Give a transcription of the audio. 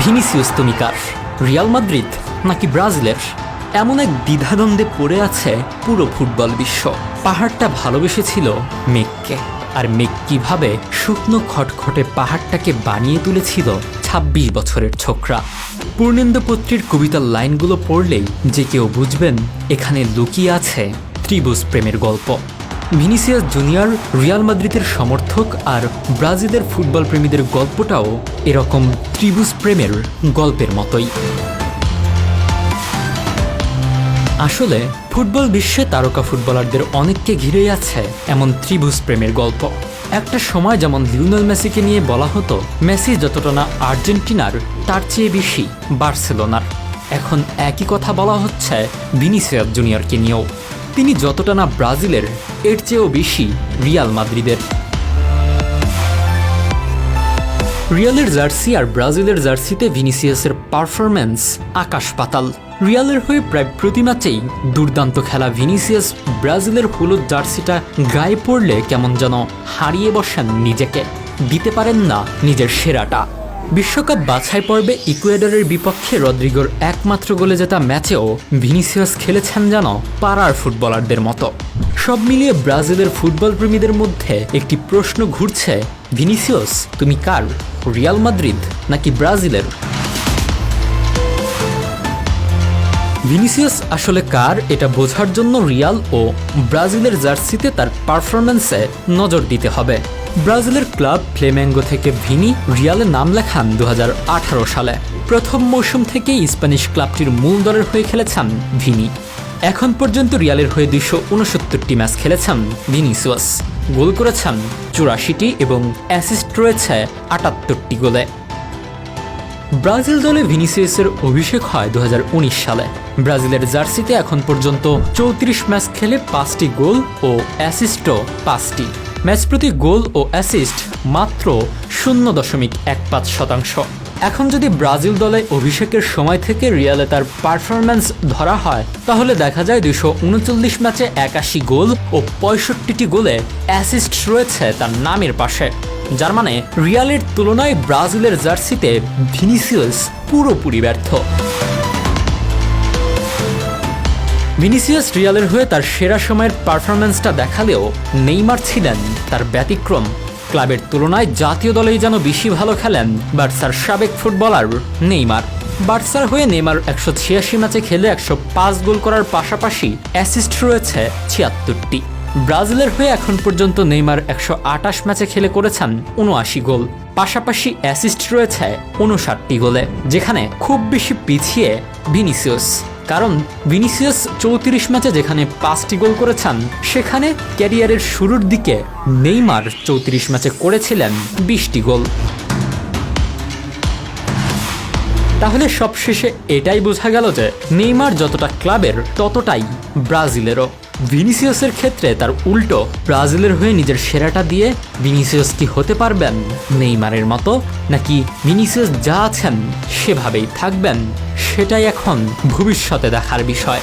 Vinicius তুমি কার Real Madrid নাকি ব্রাজিলের? এমন এক দ্বিধাদ্বন্দ্বে পড়ে আছে পুরো ফুটবল বিশ্ব। পাহাড়টা ভালোবেসেছিল মেঘকে। আর মেঘ কীভাবে শুকনো খটখটে পাহাড়টাকে বানিয়ে তুলেছিল ছাব্বিশ বছরের ছোকরা। পূর্ণেন্দু পত্রীর কবিতার লাইনগুলো পড়লেই যে কেউ বুঝবেন, এখানে লুকিয়ে আছে ত্রিভুজ প্রেমের গল্প। ভিনিসিয়াস জুনিয়র রিয়াল মাদ্রিদের সমর্থক আর ব্রাজিলের ফুটবল প্রেমীদের গল্পটাও এরকম ত্রিভুজ প্রেমের গল্পের মতোই। আসলে, ফুটবল বিশ্বে তারকা ফুটবলারদের অনেককে ঘিরেই আছে এমন ত্রিভুজ প্রেমের গল্প। একটা সময় যেমন লিওনেল মেসিকে নিয়ে বলা হতো, মেসি যতটা না আর্জেন্টিনার, তার চেয়ে বেশি বার্সেলোনার। এখন একই কথা বলা হচ্ছে ভিনিসিয়াস জুনিয়রকে নিয়েও। তিনি যতটা না ব্রাজিলের, এর চেয়েও বেশি রিয়াল মাদ্রিদের। রিয়ালের জার্সি আর ব্রাজিলের জার্সিতে ভিনিসিয়াসের পারফরম্যান্স আকাশ পাতাল। রিয়ালের হয়ে প্রায় প্রতি ম্যাচেই দুর্দান্ত খেলা ভিনিসিয়াস ব্রাজিলের হলুদ জার্সিটা গায়ে পড়লে কেমন যেন হারিয়ে বসেন নিজেকে। দিতে পারেন না নিজের সেরাটা। বিশ্বকাপ বাছাই পর্বে ইকুয়েডরের বিপক্ষে রদ্রিগোর একমাত্র গোলে জেতা ম্যাচেও ভিনিসিয়াস খেলেছেন যেন পাড়ার ফুটবলারদের মতো। সব মিলিয়ে ব্রাজিলের ফুটবল প্রেমীদের মধ্যে একটি প্রশ্ন ঘুরছে, ভিনিসিয়াস, তুমি কার? রিয়াল মাদ্রিদ নাকি ব্রাজিলের? ভিনিসিয়াস আসলে কার এটা বোঝার জন্য রিয়াল ও ব্রাজিলের জার্সিতে তার পারফরম্যান্সে নজর দিতে হবে। ব্রাজিলের ক্লাব ফ্লেমেঙ্গো থেকে ভিনি রিয়ালে নাম লেখান দু হাজার আঠারো সালে। প্রথম মৌসুম থেকেই স্প্যানিশ ক্লাবটির মূল দলের হয়ে খেলেছেন ভিনি। এখন পর্যন্ত রিয়ালের হয়ে দুইশো উনসত্তরটি ম্যাচ খেলেছেন ভিনিসিয়াস। গোল করেছেন চুরাশিটি এবং অ্যাসিস্ট রয়েছে আটাত্তরটি গোলে। ব্রাজিল দলে ভিনিসিয়াসের অভিষেক হয় দু হাজার উনিশ সালে। ব্রাজিলের জার্সিতে এখন পর্যন্ত চৌত্রিশ ম্যাচ খেলে পাঁচটি গোল ও অ্যাসিস্টও পাঁচটি। ম্যাচ প্রতি গোল ও অ্যাসিস্ট মাত্র শূন্য দশমিক এক পাঁচ শতাংশ। এখন যদি ব্রাজিল দলে অভিষেকের সময় থেকে রিয়ালে তার পারফরম্যান্স ধরা হয়, তাহলে দেখা যায় দুশো উনচল্লিশ ম্যাচে একাশি গোল ও পঁয়ষট্টিটি গোলে অ্যাসিস্ট রয়েছে তার নামের পাশে। যার মানে রিয়ালের তুলনায় ব্রাজিলের জার্সিতে ভিনিসিয়াস পুরোপুরি ব্যর্থ। ভিনিসিয়াস রিয়ালের হয়ে তার সেরা সময়ের পারফরম্যান্সটা দেখালেও নেইমার ছিলেন তার ব্যতিক্রম। ক্লাবের তুলনায় জাতীয় দলেই যেন বেশি ভালো খেলেন বার্সার সাবেক ফুটবলার নেইমার। বার্সার হয়ে নেইমার একশো ছিয়াশি ম্যাচে খেলে একশো পাঁচ গোল করার পাশাপাশি অ্যাসিস্ট রয়েছে ছিয়াত্তরটি। ব্রাজিলের হয়ে এখন পর্যন্ত নেইমার একশো আটাশ ম্যাচে খেলে করেছেন উনআশি গোল। পাশাপাশি অ্যাসিস্ট রয়েছে উনষাটটি গোলে, যেখানে খুব বেশি পিছিয়ে ভিনিসিয়াস। কারণ ভিনিসিয়াস চৌত্রিশ ম্যাচে যেখানে পাঁচটি গোল করেছেন, সেখানে ক্যারিয়ারের শুরুর দিকে নেইমার চৌত্রিশ ম্যাচে করেছিলেন বিশটি গোল। তাহলে সবশেষে এটাই বোঝা গেল যে নেইমার যতটা ক্লাবের, ততটাই ব্রাজিলেরও। ভিনিসিয়াসের ক্ষেত্রে তার উল্টো ব্রাজিলের হয়ে নিজের সেরাটা দিয়ে ভিনিসিয়াস কি হতে পারবেন? নেইমারের মতো? নাকি ভিনিসিয়াস যা আছেন সেভাবেই থাকবেন? সেটাই এখন ভবিষ্যতে দেখার বিষয়।